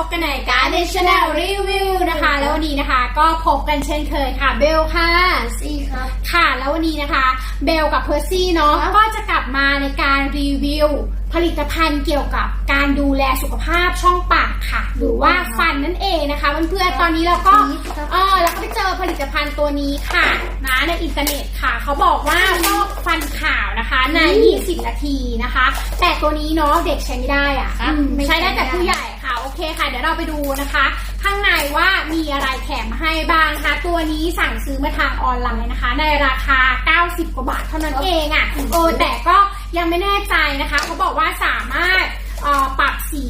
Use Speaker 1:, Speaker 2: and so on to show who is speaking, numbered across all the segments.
Speaker 1: พบกันในการในช anel รีวิวนะคะ แล้ววันนี้นะคะก็พบกันเช่นเคยค่ะเบลค่ะ
Speaker 2: ซี่ครับ
Speaker 1: ค่ะแล้ววันนี้นะคะเบลกับเพอร์ซี่เนาะก็จะกลับมาในการรีวิว ผลิตภัณฑ์เกี่ยวกับการดูแลสุขภาพช่องปากค่ะ หรือว่าฟั นนั่นเองนะคะเพื่อนๆตอนนี้เราก็เออแล้วก็ไปเจอผลิตภัณฑ์ตัวนี้ค่ะนะในอินเทอร์เน็ตค่ะ เขาบอกว่าฟอกฟันขาวนะคะใน 20 นาทีนะคะ แต่ตัวนี้เนาะเด็กใช้ไม่ได้อะ
Speaker 2: ครับ
Speaker 1: อืม
Speaker 2: ไม่
Speaker 1: ใช้ได้แต่
Speaker 2: ใช้ไม่ได้
Speaker 1: ผู้ใหญ่ค่ะโอเคค่ะ เดี๋ยวเราไปดูนะคะ ข้างในว่ามีอะไรแถมให้บ้างนะคะตัวนี้สั่งซื้อมาทางออนไลน์นะคะ ในราคา 90 กว่าบาทเท่านั้นเองอะโอ้แต่ก็ยังไม่แน่ใจนะคะ เขาบอกว่าสามารถเอ่อปรับสี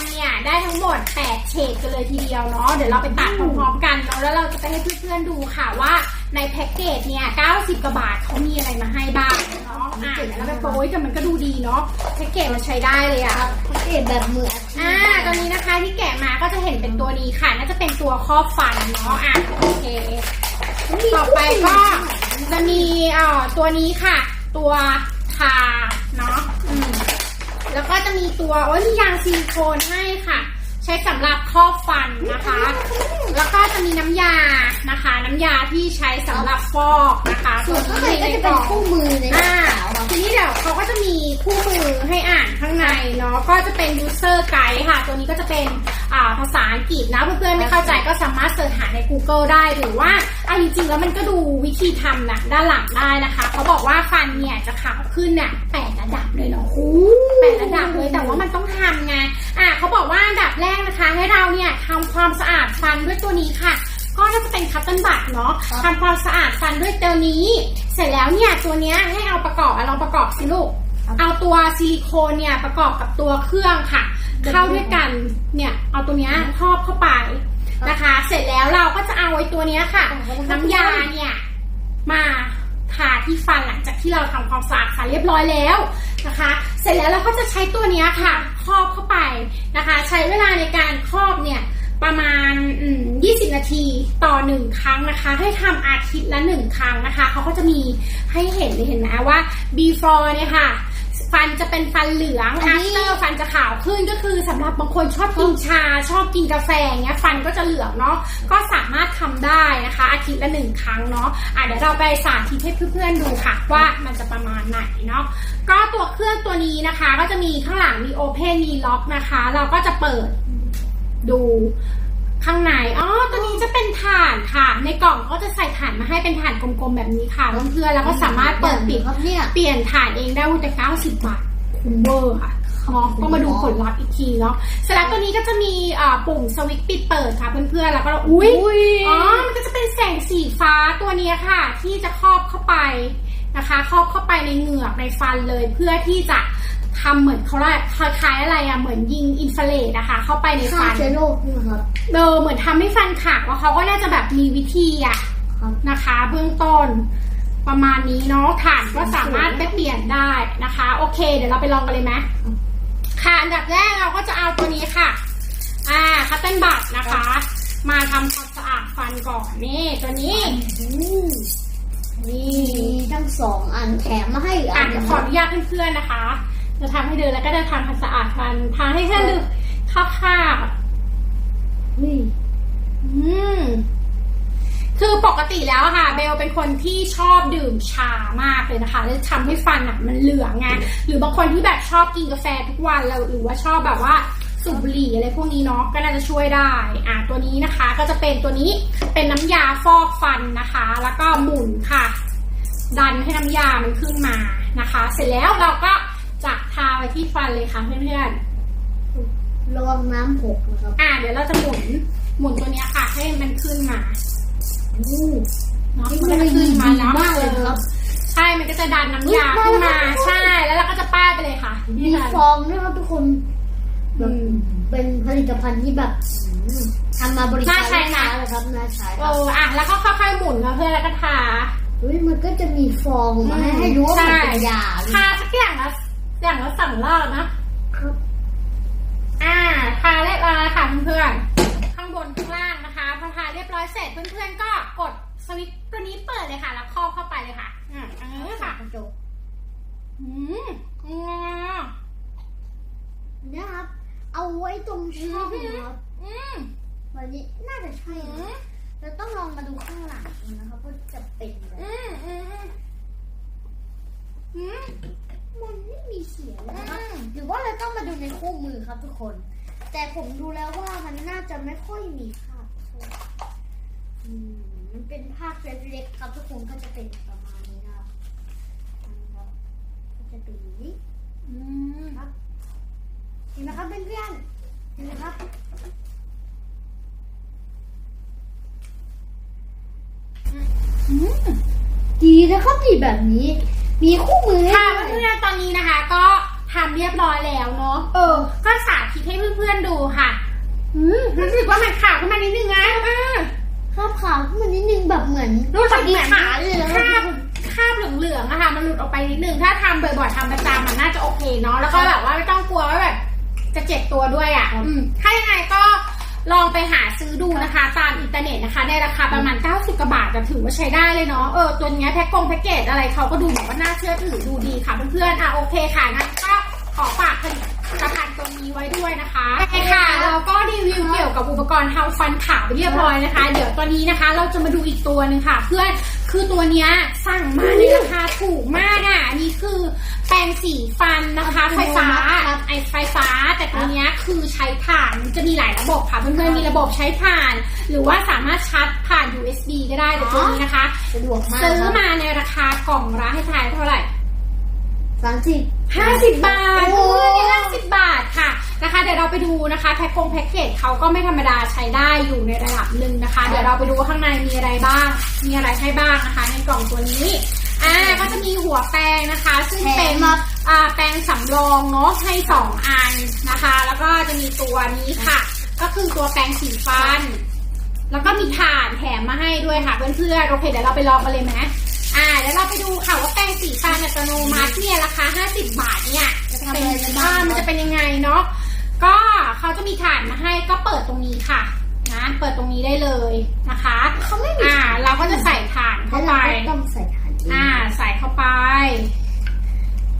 Speaker 1: ฟันเนี่ยได้ทั้งหมด 8 เฉดกันเลยทีเดียวเนาะ เดี๋ยวเราไปตัดพร้อมๆกันเนาะ แล้วเราจะไปให้เพื่อนๆดูค่ะว่าในแพ็กเกจเนี่ย 90 กว่าบาทเขามีอะไรมาให้บ้างเนาะ อะเดี๋ยวเราไปโปรยแต่มันก็ดูดีเนาะ แพ็กเกจมันใช้ได้เลยอะ
Speaker 2: เกตแบบมืออาชีพ
Speaker 1: อ่าตอนนี้นะคะที่แกะมาก็จะเห็นเป็นตัวนี้ค่ะ น่าจะเป็นตัวครอบฟันเนาะ อะโอเค ต่อไปก็จะมีเอ่อตัวนี้ค่ะ ตัวทาเนาะอืม แล้วก็จะมีตัวโอ้ยมียางซิลิโคนให้ค่ะ ใช้สำหรับครอบฟันนะคะ แล้วก็จะมีน้ำยานะคะ น้ำยาที่ใช้สำหรับฟอกนะคะ
Speaker 2: ส่วนข้างในก็จะ
Speaker 1: ก
Speaker 2: เป็
Speaker 1: ล่
Speaker 2: น
Speaker 1: อง
Speaker 2: คู่มือในกระ
Speaker 1: อ่า
Speaker 2: เป๋าครับ
Speaker 1: ทีนี้เดี๋ยวเขาก็จะมีคู่มือให้อ่านข้างในเนาะก็จะเป็น user guide ค่ะ ตัวนี้ก็จะเป็นอ่าภาษาอังกฤษนะเพื่อนๆไม่เข้าใจก็สามารถเสิร์ชหาใน Google ได้หรือว่า เอาจริงๆแล้วมันก็ดูวิธีทำนะด้านหลังได้นะคะเขาบอกว่าฟันเนี่ยจะขาวขึ้นเนี่ยแปดระดับเลยเนาะแปดระดับเลยแต่ว่ามันต้องทำไงอะเขาบอกว่าอันดับแรกนะคะ ให้เราเนี่ยทำความสะอาดฟันด้วยตัวนี้ค่ะ ก็น่าจะเป็นคัตเติ้ลบัตเนาะ
Speaker 2: ครับ
Speaker 1: ทำความสะอาดฟันด้วยตัวนี้ เสร็จแล้วเนี่ยตัวเนี้ยให้เอาประกอบอะลองประกอบสิลูก
Speaker 2: ครับ
Speaker 1: เอาตัวซิลิโคนเนี่ยประกอบกับตัวเครื่องค่ะ เข้าด้วยกันเนี่ยเอาตัวเนี้ยครอบเข้าไป นะคะ เสร็จแล้วเราก็จะเอาไอ้ตัวเนี้ยค่ะ น้ำยาเนี่ยมาทาที่ฟันหลังจากที่เราทำความสะอาดฟันเรียบร้อยแล้วนะคะ เสร็จแล้วเราก็จะใช้ตัวเนี้ยค่ะ ครอบเข้าไปนะคะ ใช้เวลาในการครอบเนี่ยประมาณ 20 นาทีต่อหนึ่งครั้งนะคะ ให้ทำอาทิตย์ละหนึ่งครั้งนะคะ เขาก็จะมีให้เห็นเลยเห็นไหมว่า before เนี่ยค่ะ ฟันจะเป็นฟันเหลือง
Speaker 2: อันนี้
Speaker 1: after ฟันจะขาวขึ้นก็คือสำหรับบางคนชอบกินชาชอบกินกาแฟอย่างเงี้ยฟันก็จะเหลืองเนาะก็สามารถทำได้นะคะ อาทิตย์ละหนึ่งครั้งเนาะอะเดี๋ยวเราไปสาธิตให้เพื่อนๆดูค่ะ ว่ามันจะประมาณไหนเนาะก็ตัวเครื่องตัวนี้นะคะ ก็จะมีข้างหลังมีโอเพนมีล็อกนะคะ เราก็จะเปิด ดู ข้างในอ๋อตัวนี้จะเป็นถ่านค่ะ ในกล่องก็จะใส่ถ่านมาให้เป็นถ่านกลมๆแบบนี้ค่ะเพื่อนๆแล้วก็สามารถเปิดปิด
Speaker 2: ครับเนี่ย
Speaker 1: เปลี่ยนถ่านเองได้วุ้แต่90บาทคุ้มเวอร์ค่ะเนาะก็มาดูผลลัพธ์อีกทีเนาะเสร็จแล้วตัวนี้ก็จะมีอ่าปุ่มสวิตช์ปิดเปิดค่ะเพื่อนๆ แล้วก็อุ้ยอ๋อ มันก็จะเป็นแสงสีฟ้าตัวเนี้ยค่ะ ที่จะครอบเข้าไปนะคะ ครอบเข้าไปในเหงือกในฟันเลยเพื่อที่จะ ทำเหมือนเขาเรียกคล้ายๆอะไรอะเหมือนยิงอินฟราเรดนะคะ เข้าไปใน
Speaker 2: ฆ่า
Speaker 1: ฟัน
Speaker 2: เชื้อโรคนี่ครับ
Speaker 1: เออเหมือนทำให้ฟันขาวว่าเขาก็น่าจะแบบมีวิธีอะ
Speaker 2: ครับ
Speaker 1: นะคะ เบื้องต้นประมาณนี้เนาะฐานก็สามารถไปเปลี่ยนได้นะคะ โอเค เดี๋ยวเราไปลองกันเลยไหมค่ะอันดับแรกเราก็จะเอาตัวนี้ค่ะ อ่าคัตเติ้ลบัตนะคะ มาทำความสะอาดฟันก่อนนี่ตัวนี้
Speaker 2: อืม
Speaker 1: นี่
Speaker 2: มีทั้งสองอันแถมมาให้อีก
Speaker 1: อ่า
Speaker 2: อั
Speaker 1: น
Speaker 2: น
Speaker 1: เดี๋ยว
Speaker 2: นะ
Speaker 1: ข
Speaker 2: ค
Speaker 1: อ
Speaker 2: รับ
Speaker 1: อนุญาตเพื่อนๆนะคะ จะทำให้เดูแล้วก็จะทำความสะอาดฟันทำให้เพื่อนดูคร่าว
Speaker 2: นี่
Speaker 1: อืมคือปกติแล้วค่ะ เบลเป็นคนที่ชอบดื่มชามากเลยนะคะแล้วทำให้ฟันอะมันเหลืองไงหรือบางคนที่แบบชอบกินกาแฟทุกวันแล้วหรือว่าชอบแบบว่าสูบบุหรี่อะไรพวกนี้เนาะก็น่าจะช่วยได้ อะตัวนี้นะคะ ก็จะเป็นตัวนี้เป็นน้ำยาฟอกฟันนะคะ แล้วก็หมุนค่ะ ดันให้น้ำยามันขึ้นมานะคะ เสร็จแล้วเราก็ ไว้ที่ฟันเลยค่ะเพื่อนๆ
Speaker 2: ระวังน้ำหกนะครับ
Speaker 1: อ่า เดี๋ยวเราจะหมุน หมุนตัวเนี้ยค่ะ ให้มันขึ้นมา
Speaker 2: อู้
Speaker 1: เนาะ
Speaker 2: นี่
Speaker 1: มัน
Speaker 2: มัน
Speaker 1: ก็จะขึ้นมา
Speaker 2: ดี
Speaker 1: เนาะ
Speaker 2: มากเลยครับ
Speaker 1: ใช่ มันก็จะดันน้ำยา
Speaker 2: อุ๊ย
Speaker 1: ขึ้นมา
Speaker 2: มาแล้ว
Speaker 1: ใช่ แล้วเราก็จะป้ายไปเลยค่ะ
Speaker 2: มี
Speaker 1: นี่ค่ะ
Speaker 2: ฟองด้วยครับทุกคนแบ
Speaker 1: อื
Speaker 2: บ
Speaker 1: ม
Speaker 2: เป็นผลิตภัณฑ์ที่แบบอืมทำมาบริการ
Speaker 1: น่าใช้
Speaker 2: ลูก
Speaker 1: นะ
Speaker 2: ค้าเลยครับน่าใช้ค
Speaker 1: เอ
Speaker 2: รับ
Speaker 1: ออะแล้วก็ค่อยๆหมุนค่ะเพื่อนแล้วก็ทา
Speaker 2: เฮ้ยมันก็จะมีฟองมาให้
Speaker 1: อืม
Speaker 2: ให้รู้ว่ามัน
Speaker 1: ใช่
Speaker 2: เป็นยา
Speaker 1: ทาสักอย่างละ อย่างละสองรอบนะครับอ่าทาเรียบร้อยแล้วค่ะเพื่อนๆ ข้างบนข้างล่างนะคะพอทาเรียบร้อยเสร็จเพื่อนๆก็กดสวิตช์ตัวนี้เปิดเลยค่ะแล้วครอบเข้าไปเลยค่ะอ่าเออค่ะ
Speaker 2: กระจก
Speaker 1: อืมงอ
Speaker 2: นะครับ เอาไว้ตรงช่องนะครับ
Speaker 1: อืม
Speaker 2: วันนี้น่าจะใช่
Speaker 1: อื
Speaker 2: นะ
Speaker 1: ม
Speaker 2: เราต้องลองมาดูข้างหลังนะครับว่าจะเป็นแบบ
Speaker 1: อืมอืมอืม
Speaker 2: มันไม่มีเสียงนะหรือว่าเราต้องมาดูในคู่มือครับทุกคน แต่ผมดูแล้วว่ามันน่าจะไม่ค่อยมีภาพอืมมันเป็นภาพเล็กๆครับทุกคนก็จะเป็นประมาณนี้นะครับนะครับก็จะเป็นนี้
Speaker 1: อืม
Speaker 2: ครับเห็นไหมครับเพื่อนๆเห็นไหมครับ
Speaker 1: อืม
Speaker 2: ดีนะครับดีแบบนี้ มีคู่มือให้
Speaker 1: ค่ะ
Speaker 2: ด้วย
Speaker 1: เพื่อนๆตอนนี้นะคะ ก็ทำเรียบร้อยแล้วเนาะเออ ก็สาธิตให้เพื่อนๆดูค่ะอืมรู้สึกว่ามันขาวขึ้นมานิดนึงนะอ่า
Speaker 2: คราบขาวขึ้นมานิดนึงแบบเหมือน
Speaker 1: รู้สึกเหมือน
Speaker 2: ขาเลยนะ
Speaker 1: คราบคราบเหลืองๆอะค่ะมันหลุดออกไปนิดนึงถ้าทำบ่อยๆทำประจำมันน่าจะโอเคเนาะแล้วก็แบบว่าไม่ต้องกลัวว่าแบบจะเจ็บตัวด้วยอะอืมถ้ายังไงก็ ลองไปหาซื้อดูนะคะตามอินเทอร์เน็ตนะคะ ในราคาประมาณ 90กว่าบาทจะถือว่าใช้ได้เลยเนาะเออตัวเนี้ยแพ็คกงแพ็กเกจอะไรเขาก็ดูแบบว่าน่าเชื่อถือดูดีค่ะเพื่อนๆอะโอเคค่ะงั้นก็ขอฝากผลิตภัณฑ์ตัวนี้ไว้ด้วยนะคะโอเคค่ะเราก็รีวิวเกี่ยวกับอุปกรณ์ทำฟันขาวไปเรียบร้อยนะคะ เดี๋ยวตัวนี้นะคะ เราจะมาดูอีกตัวหนึ่งค่ะ เพื่อน คือตัวเนี้ยสั่งมาในราคาถูกมากอะนี่คือแปรงสีฟันนะคะไฟฟ้าไอไฟฟ้า แต่ตัวเนี้ยคือใช้ถ่านมันจะมีหลายระบบค่ะเพื่อนๆมีระบบใช้ถ่าน หรือว่าสามารถชาร์จผ่าน USB ก็ได้แต่ตัวนี้นะคะ
Speaker 2: สะดวกมาก
Speaker 1: ซื้อ
Speaker 2: ครับ
Speaker 1: มาในราคากล่องละให้ทายเท่าไหร่
Speaker 2: สามสิบ
Speaker 1: ห้าสิบบาท
Speaker 2: โอ้
Speaker 1: เพื่อนนี่ห้าสิบบาทค่ะ นะคะเดี๋ยวเราไปดูนะคะแพ็คกงแพ็คเกจเขาก็ไม่ธรรมดาใช้ได้อยู่ในระดับหนึ่งนะคะ เดี๋ยวเราไปดูว่าข้างในมีอะไรบ้าง มีอะไรให้บ้างนะคะ ในกล่องตัวนี้อ่าก็จะมีหัวแปรงนะคะ ซึ่งเป็นอ่าแปรงสำรองเนาะให้สองอันนะคะ แล้วก็จะมีตัวนี้ค่ะ ก็คือตัวแปรงสีฟัน แล้วก็มีถ่านแถมมาให้ด้วยค่ะเพื่อนๆโอเคเดี๋ยวเราไปลองกันเลยไหมอ่าเดี๋ยวเราไปดูค่ะว่าแปรงสีฟันอัตโนมัติเนี่ยราคา 50 บาทเนี่ย
Speaker 2: จะทำ
Speaker 1: เป็
Speaker 2: อะ
Speaker 1: น
Speaker 2: ไรกันบ้า
Speaker 1: อ่างมันจะเป็นยังไงเนาะ ก็เขาจะมีถ่านมาให้ก็เปิดตรงนี้ค่ะนะเปิดตรงนี้ได้เลยนะคะ
Speaker 2: เขาไม่มี
Speaker 1: อ่า เราก็จะใส่ถ่าน
Speaker 2: แล้
Speaker 1: เข้าวไป
Speaker 2: เราก็ต้องใส่ถ่านเอง
Speaker 1: อ่า ใส่เข้าไป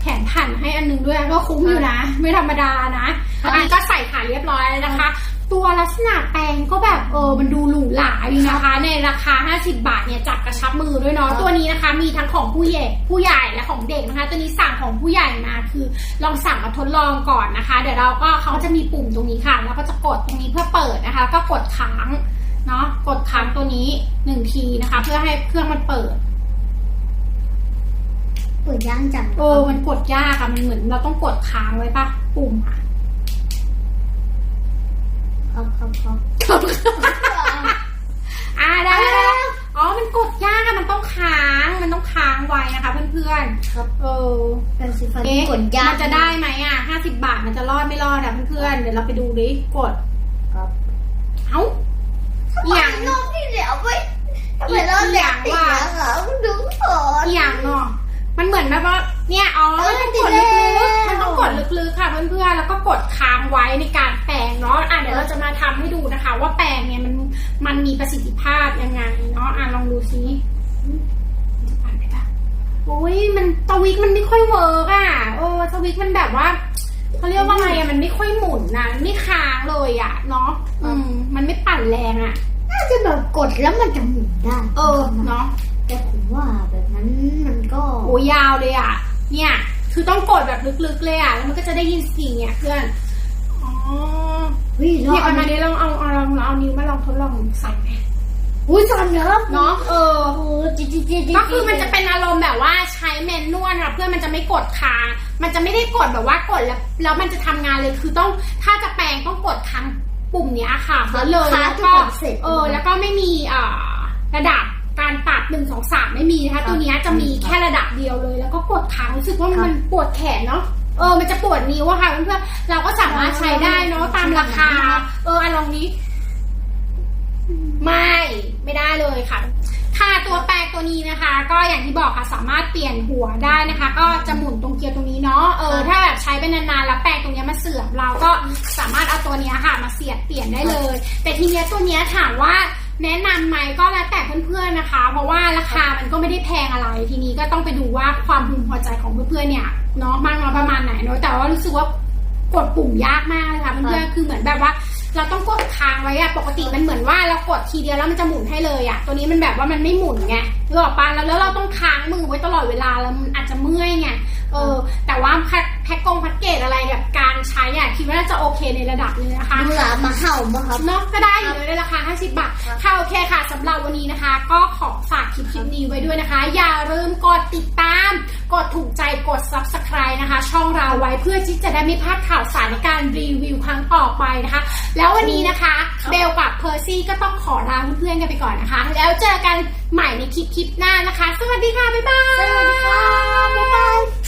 Speaker 1: แถมถ่านให้อันนึงด้วยก็คุ้มอยู่นะ ไม่ธรรมดานะอันนี้ก็ใส่ถ่านเรียบร้อยแล้วนะคะ ตัวลักษณะแปรงก็แบบเออมันดูหรูหราอยู่นะคะ ในราคา 50 บาทเนี่ยจับกระชับมือด้วยเนาะตัวนี้นะคะ มีทั้งของผู้ใหญ่ผู้ใหญ่และของเด็กนะคะ ตัวนี้สั่งของผู้ใหญ่มาคือลองสั่งมาทดลองก่อนนะคะ เดี๋ยวเราก็เขาจะมีปุ่มตรงนี้ค่ะ แล้วก็จะกดตรงนี้เพื่อเปิดนะคะ ก็กดค้างเนาะกดค้างตัวนี้หนึ่งทีนะคะ เพื่อให้เครื่องมันเปิด
Speaker 2: เปิดย่างจัง
Speaker 1: โอ้มันกดยากอะมันเหมือนเราต้องกดค้างไว้ปะปุ่มอะ
Speaker 2: ครับครับครับ
Speaker 1: อ่าได้ได้ได้อ๋อ มันกดยากอะมันต้องค้าง มันต้องค้างไว้นะคะ เพื่อน
Speaker 2: ครับ
Speaker 1: ๆเออ
Speaker 2: เป็นสีฟัน
Speaker 1: เอ๊ะ
Speaker 2: กดย่าง
Speaker 1: มันจะได้ไหมอะห้าสิบบาทมันจะรอดไม่รอดอะเพื่อนๆ เดี๋ยวเราไปดูดิ กด
Speaker 2: ครับ
Speaker 1: เอ้า
Speaker 2: อ
Speaker 1: อย่าง
Speaker 2: รอบที่แล้วไปทำไมรอบแรกติดแล้วเหรอดูก่อน
Speaker 1: อหย่างเนาะ มันเหมือนแบบว่าเนี่ยอ๋อมันต้องกดลึกๆมันต้องกดลึกๆค่ะเพื่อนๆแล้วก็กดค้างไว้ในการแปรงเนาะอะเดี๋ยวเราจะมาทำให้ดูนะคะ ว่าแปรงเนี่ยมันมันมีประสิทธิภาพยังไงเนาะอะลองดูซิจะผ่านไหมล่ะโอ้ยมันสวิกมันไม่ค่อยเวิร์กอะเออสวิกมันแบบว่าเขาเรียกว่าไงอะมันไม่ค่อยหมุนนะมันไม่ค้างเลยอะเนาะอืมมันไม่ปั่นแรงอะ
Speaker 2: น่าจะแบบกดแล้วมันจะหมุนได้
Speaker 1: เออเนาะ
Speaker 2: แต่ผมว่าแบบนั้นมันก็
Speaker 1: โอ้ยาวเลยอะ เนี่ย คือต้องกดแบบลึกๆเลยอะ แล้วมันก็จะได้ยินเสียงเนี่ยเพื่อนอ๋อ
Speaker 2: เฮ้ยเรา
Speaker 1: เนี่ย
Speaker 2: เอา
Speaker 1: ประมา
Speaker 2: มา
Speaker 1: ณนี้ลองเอาเอาลองเอานิ้วมาลองทดลองใส่ไหม
Speaker 2: อุ้ยสั่นนะครับ
Speaker 1: เนาะเออ
Speaker 2: โอ้จิจิจิจิ
Speaker 1: ก็คือมันจะเป็นอารมณ์แบบว่าใช้แมนนวลค่ะเพื่อนมันจะไม่กดค้างมันจะไม่ได้กดแบบว่ากดแล้วแล้วมันจะทำงานเลยคือต้องถ้าจะแปลงต้องกดค้างปุ่มเนี้ยค่ะแล้วเลย
Speaker 2: ค้า
Speaker 1: แล้ว
Speaker 2: จน
Speaker 1: ก็
Speaker 2: กว่าเสร็จ
Speaker 1: เออแล้วก็ไม่มีอ่าระดับ การปรับหนึ่งสองสามไม่มีนะคะตัวเนี้ยจะมีแค่ระดับเดียวเลย แล้วก็กดค้างรู้สึกว่ามันปวดแขนเนาะเออมันจะปวดนิ้วอะค่ะเพื่อนๆเราก็สามารถใช้ได้เนาะตามราคา เอออะลองนี้ ไม่ไม่ได้เลยค่ะ ค่ะตัวแปรงตัวนี้นะคะ ก็อย่างที่บอกค่ะสามารถเปลี่ยนหัวได้นะคะ ก็จะหมุนตรงเกียร์ตรงนี้เนาะเออถ้าแบบใช้ไปนานๆแล้วแปรงตรงเนี้ยมันเสื่อมเราก็สามารถเอาตัวเนี้ยค่ะ มาเสียบเปลี่ยนได้เลย แต่ทีเนี้ยตัวเนี้ยถามว่า แนะนำไหมก็แล้วแต่เพื่อนๆนะคะ เพราะว่าราคามันก็ไม่ได้แพงอะไรทีนี้ก็ต้องไปดูว่าความพึงพอใจของเพื่อนๆเนี่ยเนาะมากน้อยประมาณไหนเนาะแต่ว่ารู้สึกว่ากดปุ่มยากมากเลยค่ะเพื่อนๆคือเหมือนแบบว่า เราต้องกดค้างไว้อะปกติมันเหมือนว่าเรากดทีเดียวแล้วมันจะหมุนให้เลยอะตัวนี้มันแบบว่ามันไม่หมุนไงรู้ออกปะแล้วแล้วเราต้องค้างมือไว้ตลอดเวลาแล้วมันอาจจะเมื่อยไงเออ แต่ว่าแพ็คแพ็คกงแพ็คเกจอะไรแบบการใช้อะคิดว่าน่าจะโอเคในระดับหนึงนะคะ
Speaker 2: ดูหลามาเห่ามาครับ
Speaker 1: เนาะก็ได้อยู่เลยในราคา 50 บาท
Speaker 2: ครับ
Speaker 1: ค่ะโอเคค่ะสำหรับวันนี้นะคะ ก็ขอฝากคลิปคลิปนี้ไว้ด้วยนะคะ อย่าลืมกดติดตาม กดถูกใจกด subscribe นะคะ ช่องเราไว้เพื่อที่จะได้ไม่พลาดข่าวสารในการรีวิวครั้งต่อไปนะคะ แล้ววันนี้นะคะเบลกับเพอร์ซี่ก็ต้องขอลาเพื่อนๆกันไปก่อนนะคะ แล้วเจอกันใหม่ในคลิปคลิปหน้านะคะ สวัสดีค่ะบ๊ายบาย
Speaker 2: สวัสดีครับบ๊ายบาย